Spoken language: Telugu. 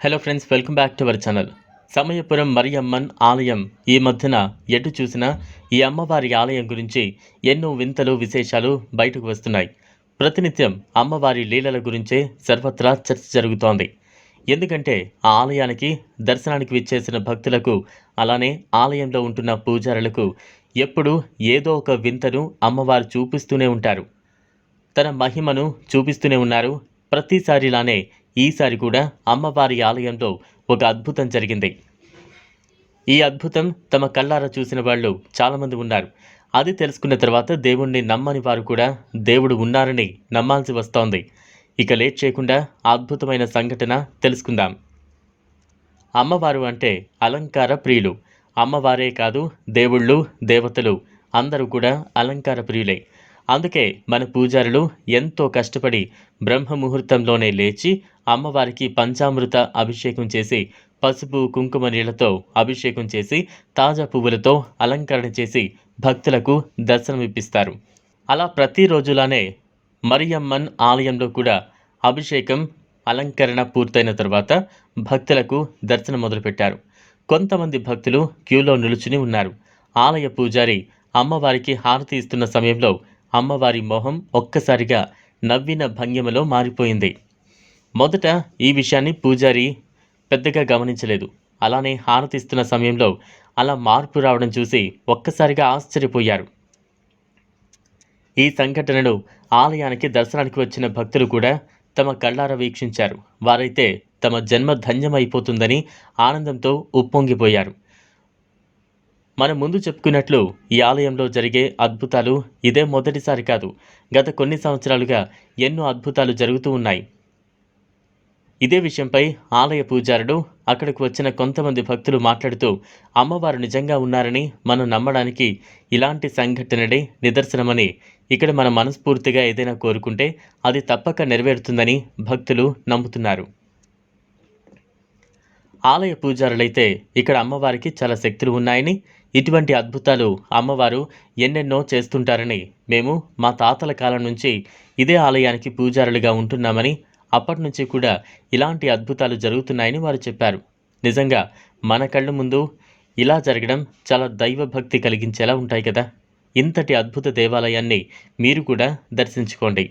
Hello friends welcome back to our channel Samayapuram Mariamman ఆలయం ఈ మధ్యన ఎటు చూసినా ఈ అమ్మవారి ఆలయం గురించి ఎన్నో వింతలు విశేషాలు బయటకు వస్తున్నాయి. ప్రతినిత్యం అమ్మవారి లీలల గురించే సర్వత్రా చర్చ జరుగుతోంది. ఎందుకంటే ఆ ఆలయానికి దర్శనానికి విచ్చేసిన భక్తులకు అలానే ఆలయంలో ఉంటున్న పూజారులకు ఎప్పుడూ ఏదో ఒక వింతను అమ్మవారు చూపిస్తూనే ఉంటారు. తన మహిమను చూపిస్తూనే ఉన్నారు. ప్రతిసారిలానే ఈసారి కూడా అమ్మవారి ఆలయంలో ఒక అద్భుతం జరిగింది. ఈ అద్భుతం తమ కళ్ళారా చూసిన వాళ్ళు చాలామంది ఉన్నారు. అది తెలుసుకున్న తర్వాత దేవుణ్ణి నమ్మని వారు కూడా దేవుడు ఉన్నారని నమ్మాల్సి వస్తోంది. ఇక లేట్ చేయకుండా అద్భుతమైన సంఘటన తెలుసుకుందాం. అమ్మవారు అంటే అలంకార ప్రియులు. అమ్మవారే కాదు దేవుళ్ళు దేవతలు అందరూ కూడా అలంకార ప్రియులే. అందుకే మన పూజారులు ఎంతో కష్టపడి బ్రహ్మ ముహూర్తంలోనే లేచి అమ్మవారికి పంచామృత అభిషేకం చేసి పసుపు కుంకుమ నీళ్ళతో అభిషేకం చేసి తాజా పువ్వులతో అలంకరణ చేసి భక్తులకు దర్శనమిప్పిస్తారు అలా ప్రతిరోజులానే మరియమ్మన్ ఆలయంలో కూడా అభిషేకం అలంకరణ పూర్తయిన తర్వాత భక్తులకు దర్శనం మొదలుపెట్టారు. కొంతమంది భక్తులు క్యూలో నిలుచుని ఉన్నారు. ఆలయ పూజారి అమ్మవారికి హారతి ఇస్తున్న సమయంలో అమ్మవారి మొహం ఒక్కసారిగా నవ్విన భంగిమలో మారిపోయింది. మొదట ఈ విషయాన్ని పూజారి పెద్దగా గమనించలేదు. అలానే హారతి ఇస్తున్న సమయంలో అలా మార్పు రావడం చూసి ఒక్కసారిగా ఆశ్చర్యపోయారు. ఈ సంఘటనను ఆలయానికి దర్శనానికి వచ్చిన భక్తులు కూడా తమ కళ్ళారా వీక్షించారు. వారైతే తమ జన్మ ధన్యమైపోతుందని ఆనందంతో ఉప్పొంగిపోయారు. మనం ముందు చెప్పుకున్నట్లు ఈ ఆలయంలో జరిగే అద్భుతాలు ఇదే మొదటిసారి కాదు గత కొన్ని సంవత్సరాలుగా ఎన్నో అద్భుతాలు జరుగుతూ ఉన్నాయి. ఇదే విషయంపై ఆలయ పూజారుడు అక్కడికి వచ్చిన కొంతమంది భక్తులు మాట్లాడుతూ అమ్మవారు నిజంగా ఉన్నారని మనం నమ్మడానికి ఇలాంటి సంఘటనలే నిదర్శనమని ఇక్కడ మన మనస్ఫూర్తిగా ఏదైనా కోరుకుంటే అది తప్పక నెరవేరుతుందని భక్తులు నమ్ముతున్నారు. ఆలయ పూజారులైతే ఇక్కడ అమ్మవారికి చాలా శక్తులు ఉన్నాయని ఇటువంటి అద్భుతాలు అమ్మవారు ఎన్నెన్నో చేస్తుంటారని మేము మా తాతల కాలం నుంచి ఇదే ఆలయానికి పూజారులుగా ఉంటున్నామని అప్పటి నుంచి కూడా ఇలాంటి అద్భుతాలు జరుగుతున్నాయని వారు చెప్పారు. నిజంగా మన కళ్ళ ముందు ఇలా జరగడం చాలా దైవభక్తి కలిగించేలా ఉంటాయి కదా. ఇంతటి అద్భుత దేవాలయాన్ని మీరు కూడా దర్శించుకోండి.